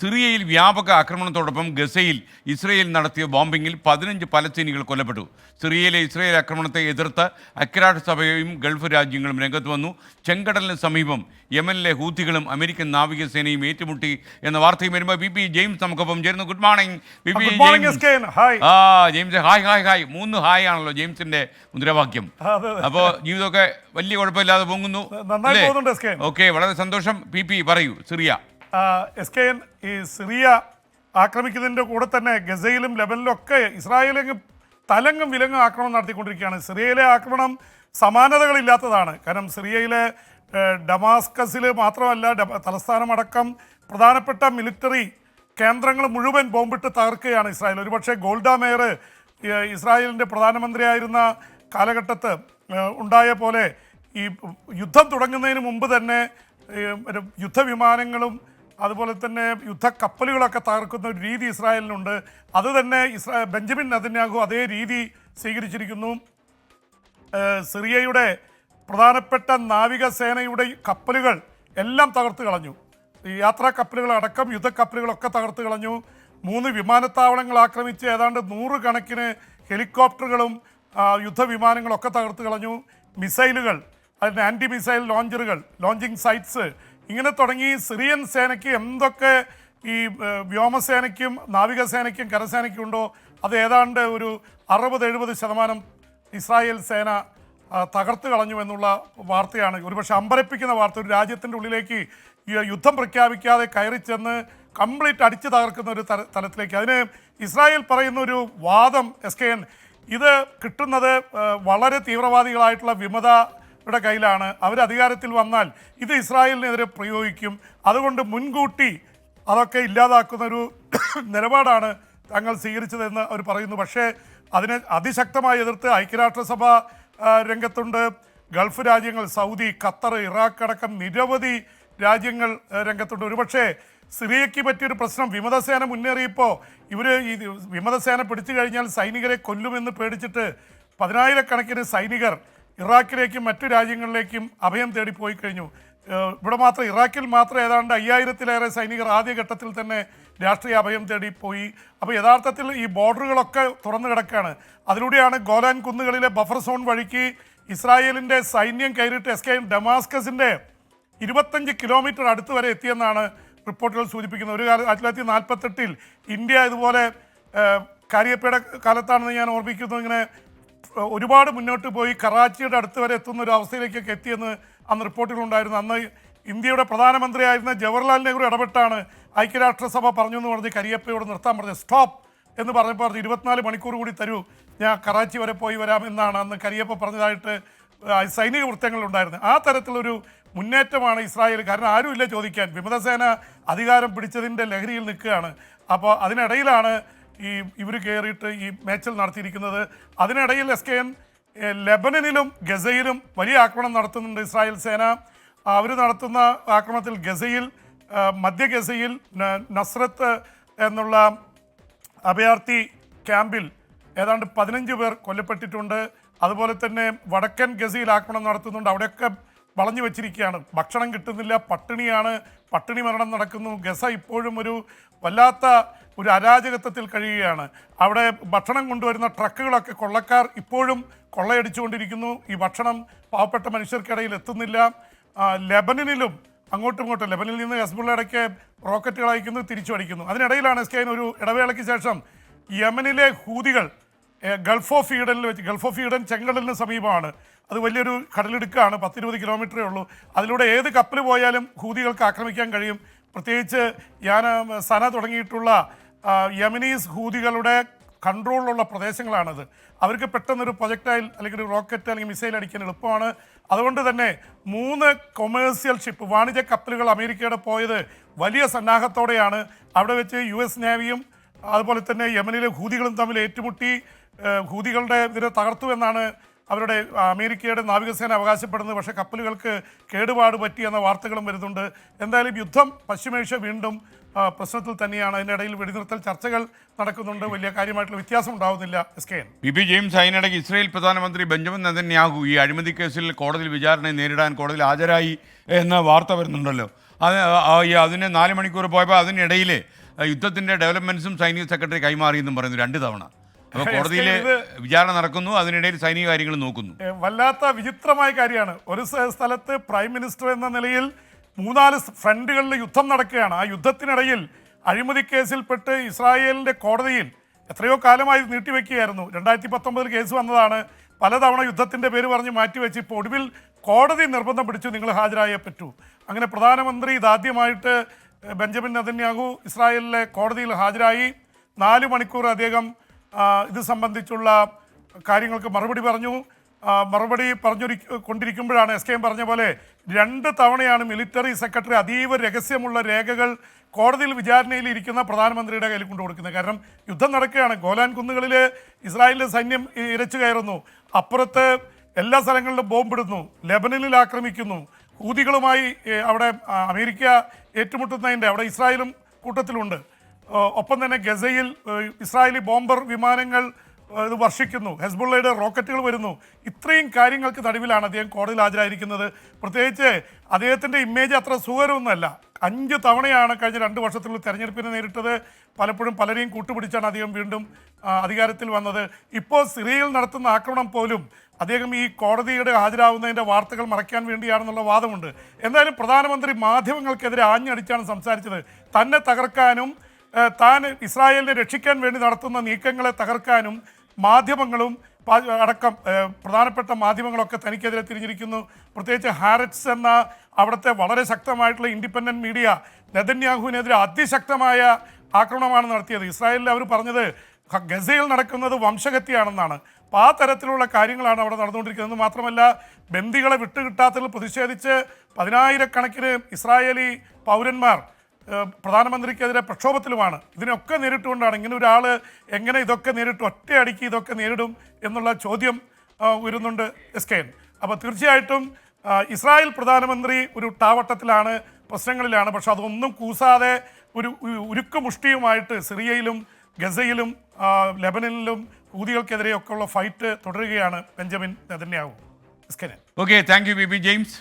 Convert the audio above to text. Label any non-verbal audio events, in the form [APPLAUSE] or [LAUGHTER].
സിറിയയിൽ വ്യാപക ആക്രമണത്തോടൊപ്പം ഗസയിൽ ഇസ്രയേൽ നടത്തിയ ബോംബിങ്ങിൽ പതിനഞ്ച് പലസ്തീനികൾ കൊല്ലപ്പെട്ടു. സിറിയയിലെ ഇസ്രയേൽ ആക്രമണത്തെ എതിർത്ത് ഐക്യരാഷ്ട്രസഭയും ഗൾഫ് രാജ്യങ്ങളും രംഗത്ത് വന്നു. ചെങ്കടലിന് സമീപം യമനിലെ ഹൂത്തികളും അമേരിക്കൻ നാവികസേനയും ഏറ്റുമുട്ടി എന്ന വാർത്തയും വരുമ്പോൾ ബി പി ജെയിംസ് നമുക്കൊപ്പം ചേരുന്നു. Good morning. B P James. Hi. Hi hi മൂന്ന് ഹായ് ആണല്ലോ ജെയിംസിന്റെ മുദ്രാവാക്യം. അപ്പോൾ ജീവിതമൊക്കെ വലിയ കുഴപ്പമില്ലാതെ പോകുന്നു ഓക്കെ വളരെ സന്തോഷം. പി പി പറയൂ സിറിയ. എസ് കെ എൻ ഈ സിറിയ ആക്രമിക്കുന്നതിന്റെ കൂടെ തന്നെ ഗസയിലും ലെബനിലും ഒക്കെ ഇസ്രായേലും തലങ്ങും വിലങ്ങും ആക്രമണം നടത്തിക്കൊണ്ടിരിക്കുകയാണ്. സിറിയയിലെ ആക്രമണം സമാനതകളില്ലാത്തതാണ്. കാരണം സിറിയയിലെ ഡമാസ്കസിൽ മാത്രമല്ല തലസ്ഥാനമടക്കം പ്രധാനപ്പെട്ട മിലിറ്ററി കേന്ദ്രങ്ങൾ മുഴുവൻ ബോംബിട്ട് തകർക്കുകയാണ് ഇസ്രായേൽ. ഒരുപക്ഷെ ഗോൾഡ മേയർ ഇസ്രായേലിന്റെ പ്രധാനമന്ത്രിയായിരുന്ന കാലഘട്ടത്ത് ഉണ്ടായ പോലെ ഈ യുദ്ധം തുടങ്ങുന്നതിന് മുമ്പ് തന്നെ യുദ്ധവിമാനങ്ങളും അതുപോലെ തന്നെ യുദ്ധക്കപ്പലുകളൊക്കെ തകർക്കുന്ന ഒരു രീതി ഇസ്രായേലിനുണ്ട്. അത് തന്നെ ഇസ്രാ ബെഞ്ചമിൻ നദന്യാഹു അതേ രീതി സ്വീകരിച്ചിരിക്കുന്നു. സിറിയയുടെ പ്രധാനപ്പെട്ട നാവികസേനയുടെ കപ്പലുകൾ എല്ലാം തകർത്ത് കളഞ്ഞു. യാത്രാ കപ്പലുകൾ അടക്കം യുദ്ധക്കപ്പലുകളൊക്കെ തകർത്ത് കളഞ്ഞു. മൂന്ന് വിമാനത്താവളങ്ങൾ ആക്രമിച്ച് ഏതാണ്ട് നൂറുകണക്കിന് ഹെലികോപ്റ്ററുകളും യുദ്ധവിമാനങ്ങളൊക്കെ തകർത്ത് കളഞ്ഞു. മിസൈലുകൾ അതിന് ആന്റി മിസൈൽ ലോഞ്ചറുകൾ ലോഞ്ചിങ് സൈറ്റ്സ് ഇങ്ങനെ തുടങ്ങി സിറിയൻ സേനയ്ക്ക് എന്തൊക്കെ ഈ വ്യോമസേനയ്ക്കും നാവികസേനയ്ക്കും കരസേനയ്ക്കും ഉണ്ടോ? അത് ഏതാണ്ട് ഒരു അറുപത് എഴുപത് ശതമാനം ഇസ്രായേൽ സേന തകർത്തു കളഞ്ഞു എന്നുള്ള വാർത്തയാണ്. ഒരുപക്ഷെ അമ്പരപ്പിക്കുന്ന വാർത്ത ഒരു രാജ്യത്തിന്റെ ഉള്ളിലേക്ക് യുദ്ധം പ്രഖ്യാപിക്കാതെ കയറി ചെന്ന് കംപ്ലീറ്റ് അടിച്ചു തകർക്കുന്ന ഒരു തലത്തിലേക്ക്. അതിന് ഇസ്രായേൽ പറയുന്ന ഒരു വാദം എസ് കെ എൻ ഇത് കിട്ടുന്നത് വളരെ തീവ്രവാദികളായിട്ടുള്ള വിമതയുടെ കയ്യിലാണ്. അവർ അധികാരത്തിൽ വന്നാൽ ഇത് ഇസ്രായേലിനെതിരെ പ്രയോഗിക്കും. അതുകൊണ്ട് മുൻകൂട്ടി അതൊക്കെ ഇല്ലാതാക്കുന്ന ഒരു [COUGHS] നിലപാടാണ് തങ്ങൾ സ്വീകരിച്ചതെന്ന് അവർ പറയുന്നു. പക്ഷേ അതിനെ അതിശക്തമായി എതിർത്ത് ഐക്യരാഷ്ട്രസഭ രംഗത്തുണ്ട്. ഗൾഫ് രാജ്യങ്ങൾ സൗദി ഖത്തർ ഇറാഖ് അടക്കം നിരവധി രാജ്യങ്ങൾ രംഗത്തുണ്ട്. ഒരുപക്ഷേ സിറിയയ്ക്ക് പറ്റിയൊരു പ്രശ്നം വിമതസേന മുന്നേറിയപ്പോൾ ഇവർ ഈ വിമതസേന പിടിച്ചു കഴിഞ്ഞാൽ സൈനികരെ കൊല്ലുമെന്ന് പേടിച്ചിട്ട് പതിനായിരക്കണക്കിന് സൈനികർ ഇറാഖിലേക്കും മറ്റു രാജ്യങ്ങളിലേക്കും അഭയം തേടി പോയി കഴിഞ്ഞു. ഇവിടെ മാത്രം ഇറാഖിൽ മാത്രം ഏതാണ്ട് അയ്യായിരത്തിലേറെ സൈനികർ ആദ്യഘട്ടത്തിൽ തന്നെ രാഷ്ട്രീയ അഭയം തേടി പോയി. അപ്പോൾ യഥാർത്ഥത്തിൽ ഈ ബോർഡറുകളൊക്കെ തുറന്നു കിടക്കുകയാണ്. അതിലൂടെയാണ് ഗോലാൻ കുന്നുകളിലെ ബഫർ സോൺ വഴിക്ക് ഇസ്രായേലിന്റെ സൈന്യം കയറിയിട്ട് എസ് കെ ഡമാസ്കസിന്റെ ഇരുപത്തഞ്ച് കിലോമീറ്റർ അടുത്ത് വരെ എത്തിയെന്നാണ് റിപ്പോർട്ടുകൾ സൂചിപ്പിക്കുന്നത്. ഒരു കാലം ആയിരത്തി തൊള്ളായിരത്തി നാൽപ്പത്തെട്ടിൽ ഇന്ത്യ ഇതുപോലെ കാര്യപ്പയുടെ കാലത്താണെന്ന് ഞാൻ ഓർമ്മിക്കുന്നു. ഇങ്ങനെ ഒരുപാട് മുന്നോട്ട് പോയി കറാച്ചിയുടെ അടുത്ത് വരെ എത്തുന്ന ഒരു അവസ്ഥയിലേക്കൊക്കെ എത്തിയെന്ന് അന്ന് റിപ്പോർട്ടുകളുണ്ടായിരുന്നു. അന്ന് ഇന്ത്യയുടെ പ്രധാനമന്ത്രിയായിരുന്ന ജവഹർലാൽ നെഹ്റു ഇടപെട്ടാണ് ഐക്യരാഷ്ട്രസഭ പറഞ്ഞു എന്ന് പറഞ്ഞ് കരിയപ്പയോട് നിർത്താൻ പറഞ്ഞത് സ്റ്റോപ്പ് എന്ന് പറഞ്ഞപ്പോൾ പറഞ്ഞു ഇരുപത്തിനാല് മണിക്കൂർ കൂടി തരൂ ഞാൻ കറാച്ചി വരെ പോയി വരാം എന്നാണ് അന്ന് കരിയപ്പ പറഞ്ഞതായിട്ട് സൈനിക വൃത്തങ്ങളുണ്ടായിരുന്നു. ആ തരത്തിലൊരു മുന്നേറ്റമാണ് ഇസ്രായേൽ. കാരണം ആരുമില്ല ചോദിക്കാൻ. വിമതസേന അധികാരം പിടിച്ചതിന്റെ ലഹരിയിൽ നിൽക്കുകയാണ്. അപ്പോൾ അതിനിടയിലാണ് ഈ ഇവർ കയറിയിട്ട് ഈ മേച്ചൽ നടത്തിയിരിക്കുന്നത്. അതിനിടയിൽ എസ് കെ എൻ ലെബനനിലും ഗസയിലും വലിയ ആക്രമണം നടത്തുന്നുണ്ട് ഇസ്രായേൽ സേന. അവർ നടത്തുന്ന ആക്രമണത്തിൽ ഗസയിൽ മധ്യ ഗസയിൽ നസ്രത്ത് എന്നുള്ള അഭയാർത്ഥി ക്യാമ്പിൽ ഏതാണ്ട് പതിനഞ്ച് പേർ കൊല്ലപ്പെട്ടിട്ടുണ്ട്. അതുപോലെ തന്നെ വടക്കൻ ഗസയിൽ ആക്രമണം നടത്തുന്നുണ്ട്. അവിടെയൊക്കെ വളഞ്ഞു വെച്ചിരിക്കുകയാണ്. ഭക്ഷണം കിട്ടുന്നില്ല പട്ടിണിയാണ്. പട്ടിണി മരണം നടക്കുന്നു. ഗസ ഇപ്പോഴും ഒരു വല്ലാത്ത ഒരു അരാജകത്വത്തിൽ കഴിയുകയാണ്. അവിടെ ഭക്ഷണം കൊണ്ടുവരുന്ന ട്രക്കുകളൊക്കെ കൊള്ളക്കാർ ഇപ്പോഴും കൊള്ളയടിച്ചുകൊണ്ടിരിക്കുന്നു. ഈ ഭക്ഷണം പാവപ്പെട്ട മനുഷ്യർക്കിടയിൽ എത്തുന്നില്ല. ലെബനനിലും അങ്ങോട്ടും ഇങ്ങോട്ടും ലെബനിൽ നിന്ന് ഹസ്ബുള്ളയുടെയൊക്കെ റോക്കറ്റുകൾ അയക്കുന്നു തിരിച്ചു അടിക്കുന്നു. അതിനിടയിലാണ് എസ് ഒരു ഇടവേളയ്ക്ക് ശേഷം യമനിലെ ഹൂതികൾ ഗൾഫ് ഓഫ് ഈഡനിൽ വെച്ച് ഗൾഫ് ഓഫ് ഈഡൻ ചെങ്കടലിന് സമീപമാണ്. അത് വലിയൊരു കടലിടുക്കാണ് പത്തിരുപത് കിലോമീറ്ററേ ഉള്ളൂ. അതിലൂടെ ഏത് കപ്പൽ പോയാലും ഹൂതികൾക്ക് ആക്രമിക്കാൻ കഴിയും. പ്രത്യേകിച്ച് ഞാൻ സന തുടങ്ങിയിട്ടുള്ള യമനീസ് ഹൂതികളുടെ കൺട്രോളിലുള്ള പ്രദേശങ്ങളാണത്. അവർക്ക് പെട്ടെന്നൊരു പ്രൊജക്റ്റൈൽ അല്ലെങ്കിൽ ഒരു റോക്കറ്റ് അല്ലെങ്കിൽ മിസൈൽ അടിക്കാൻ എളുപ്പമാണ്. അതുകൊണ്ട് തന്നെ മൂന്ന് കൊമേഴ്സ്യൽ ഷിപ്പ് വാണിജ്യ കപ്പലുകൾ അമേരിക്കയുടെ പോയത് വലിയ സന്നാഹത്തോടെയാണ്. അവിടെ വെച്ച് യു എസ് നേവിയും അതുപോലെ തന്നെ യമനിലെ ഹൂതികളും തമ്മിൽ ഏറ്റുമുട്ടി. ഹൂതികളുടെ ഇതിനെ തകർത്തു എന്നാണ് അവരുടെ അമേരിക്കയുടെ നാവികസേന അവകാശപ്പെടുന്നത്. പക്ഷേ കപ്പലുകൾക്ക് കേടുപാട് പറ്റി എന്ന വാർത്തകളും വരുന്നുണ്ട്. എന്തായാലും യുദ്ധം പശ്ചിമേഷ്യ വീണ്ടും പ്രശ്നത്തിൽ തന്നെയാണ്. അതിനിടയിൽ വെടിനിർത്തൽ ചർച്ചകൾ നടക്കുന്നുണ്ട്. വലിയ കാര്യമായിട്ടുള്ള വ്യത്യാസം ഉണ്ടാവുന്നില്ല S K N. P James അതിനിടയ്ക്ക് ഇസ്രയേൽ പ്രധാനമന്ത്രി ബെഞ്ചമിൻ നെതന്യാഹു ഈ അഴിമതി കേസിൽ കോടതിയിൽ വിചാരണ നേരിടാൻ കോടതിയിൽ ഹാജരായി എന്ന വാർത്ത വരുന്നുണ്ടല്ലോ. അത് അതിന് നാല് മണിക്കൂർ പോയപ്പോൾ അതിനിടയിൽ യുദ്ധത്തിന്റെ ഡെവലപ്മെൻസും സൈനിക സെക്രട്ടറി കൈമാറിയെന്നും പറയുന്നു രണ്ട് തവണ. അപ്പോൾ കോടതിയിൽ ഇത് വിചാരണ നടക്കുന്നു അതിനിടയിൽ സൈനിക കാര്യങ്ങൾ നോക്കുന്നു. വല്ലാത്ത വിചിത്രമായ കാര്യമാണ്. ഒരു സ്ഥലത്ത് പ്രൈം മിനിസ്റ്റർ എന്ന നിലയിൽ മൂന്നാൽ ഫ്രണ്ടുകളിൽ യുദ്ധം നടക്കുകയാണ്. ആ യുദ്ധത്തിനിടയിൽ അഴിമതി കേസിൽപ്പെട്ട് ഇസ്രായേലിന്റെ കോടതിയിൽ എത്രയോ കാലമായി നീട്ടിവെക്കുകയായിരുന്നു. രണ്ടായിരത്തി പത്തൊമ്പതിൽ കേസ് വന്നതാണ്. പലതവണ യുദ്ധത്തിന്റെ പേര് പറഞ്ഞ് മാറ്റിവെച്ച് ഇപ്പോൾ ഒടുവിൽ കോടതി നിർബന്ധം പിടിച്ചു നിങ്ങൾ ഹാജരായേ പറ്റൂ. അങ്ങനെ പ്രധാനമന്ത്രി ഇതാദ്യമായിട്ട് ബെഞ്ചമിൻ നദന്യാഹു ഇസ്രായേലിലെ കോടതിയിൽ ഹാജരായി. നാല് മണിക്കൂർ അദ്ദേഹം ഇത് സംബന്ധിച്ചുള്ള കാര്യങ്ങൾക്ക് മറുപടി പറഞ്ഞു. മറുപടി പറഞ്ഞു കൊണ്ടിരിക്കുമ്പോഴാണ് എസ് കെ എം പറഞ്ഞ പോലെ രണ്ട് തവണയാണ് മിലിറ്ററി സെക്രട്ടറി അതീവ രഹസ്യമുള്ള രേഖകൾ കോടതിയിൽ വിചാരണയിൽ ഇരിക്കുന്ന പ്രധാനമന്ത്രിയുടെ കയ്യിൽ കൊണ്ടു കൊടുക്കുന്നത്. കാരണം യുദ്ധം നടക്കുകയാണ്. ഗോലാൻ കുന്നുകളിൽ ഇസ്രായേലിന്റെ സൈന്യം ഇരച്ചു കയറുന്നു. അപ്പുറത്ത് എല്ലാ സ്ഥലങ്ങളിലും ബോംബിടുന്നു. ലെബനനിൽ ആക്രമിക്കുന്നു. ഹൂതികളുമായി അവിടെ അമേരിക്ക ഏറ്റുമുട്ടുന്നതിന്റെ അവിടെ ഇസ്രായേലും കൂട്ടത്തിലുണ്ട്. ഒപ്പം തന്നെ ഗസയിൽ ഇസ്രായേലി ബോംബർ വിമാനങ്ങൾ ഇത് വർഷിക്കുന്നു. ഹെസ്ബുള്ളയുടെ റോക്കറ്റുകൾ വരുന്നു. ഇത്രയും കാര്യങ്ങൾക്ക് നടുവിലാണ് അദ്ദേഹം കോടതിയിൽ ഹാജരായിരിക്കുന്നത്. പ്രത്യേകിച്ച് അദ്ദേഹത്തിന്റെ ഇമേജ് അത്ര സുഖകരമൊന്നുമല്ല. അഞ്ച് തവണയാണ് കഴിഞ്ഞ രണ്ട് വർഷത്തിലുള്ള തെരഞ്ഞെടുപ്പിനെ നേരിട്ടത്. പലപ്പോഴും പലരെയും കൂട്ടുപിടിച്ചാണ് അദ്ദേഹം വീണ്ടും അധികാരത്തിൽ വന്നത്. ഇപ്പോൾ സിറിയയിൽ നടത്തുന്ന ആക്രമണം പോലും അദ്ദേഹം ഈ കോടതിയുടെ ഹാജരാകുന്നതിന്റെ വാർത്തകൾ മറയ്ക്കാൻ വേണ്ടിയാണെന്നുള്ള വാദമുണ്ട്. എന്തായാലും പ്രധാനമന്ത്രി മാധ്യമങ്ങൾക്കെതിരെ ആഞ്ഞടിച്ചാണ് സംസാരിച്ചത്. തന്നെ തകർക്കാനും താൻ ഇസ്രായേലിനെ രക്ഷിക്കാൻ വേണ്ടി നടത്തുന്ന നീക്കങ്ങളെ തകർക്കാനും മാധ്യമങ്ങളും അടക്കം പ്രധാനപ്പെട്ട മാധ്യമങ്ങളൊക്കെ തനിക്കെതിരെ തിരിഞ്ഞിരിക്കുന്നു. പ്രത്യേകിച്ച് ഹാരറ്റ്സ് എന്ന അവിടുത്തെ വളരെ ശക്തമായിട്ടുള്ള ഇൻഡിപെൻഡന്റ് മീഡിയ നെതന്യാഹുവിനെതിരെ അതിശക്തമായ ആക്രമണമാണ് നടത്തിയത്. ഇസ്രായേലിൽ അവർ പറഞ്ഞത് ഗസയിൽ നടക്കുന്നത് വംശഹത്യയാണെന്നാണ്. അപ്പോൾ ആ തരത്തിലുള്ള കാര്യങ്ങളാണ് അവിടെ നടന്നുകൊണ്ടിരിക്കുന്നത്. മാത്രമല്ല ബന്ദികളെ വിട്ടുകിട്ടാത്തതിൽ പ്രതിഷേധിച്ച് പതിനായിരക്കണക്കിന് ഇസ്രായേലി പൗരന്മാർ പ്രധാനമന്ത്രിക്കെതിരെ പ്രക്ഷോഭത്തിലുമാണ്. ഇതിനൊക്കെ നേരിട്ടുകൊണ്ടാണ് ഇങ്ങനെ ഒരാൾ എങ്ങനെ ഇതൊക്കെ നേരിട്ട് ഒറ്റയടിക്ക് ഇതൊക്കെ നേരിടും എന്നുള്ള ചോദ്യം ഉയരുന്നുണ്ട് എസ് കെ എൻ. അപ്പോൾ തീർച്ചയായിട്ടും ഇസ്രായേൽ പ്രധാനമന്ത്രി ഒരു ടാവട്ടത്തിലാണ് പ്രശ്നങ്ങളിലാണ്. പക്ഷെ അതൊന്നും കൂസാതെ ഒരു ഉരുക്കുമുഷ്ടിയുമായിട്ട് സിറിയയിലും ഗസയിലും ലെബനനിലും ഹൂതികൾക്കെതിരെയൊക്കെയുള്ള ഫൈറ്റ് തുടരുകയാണ് Benjamin N. Okay thank you B B James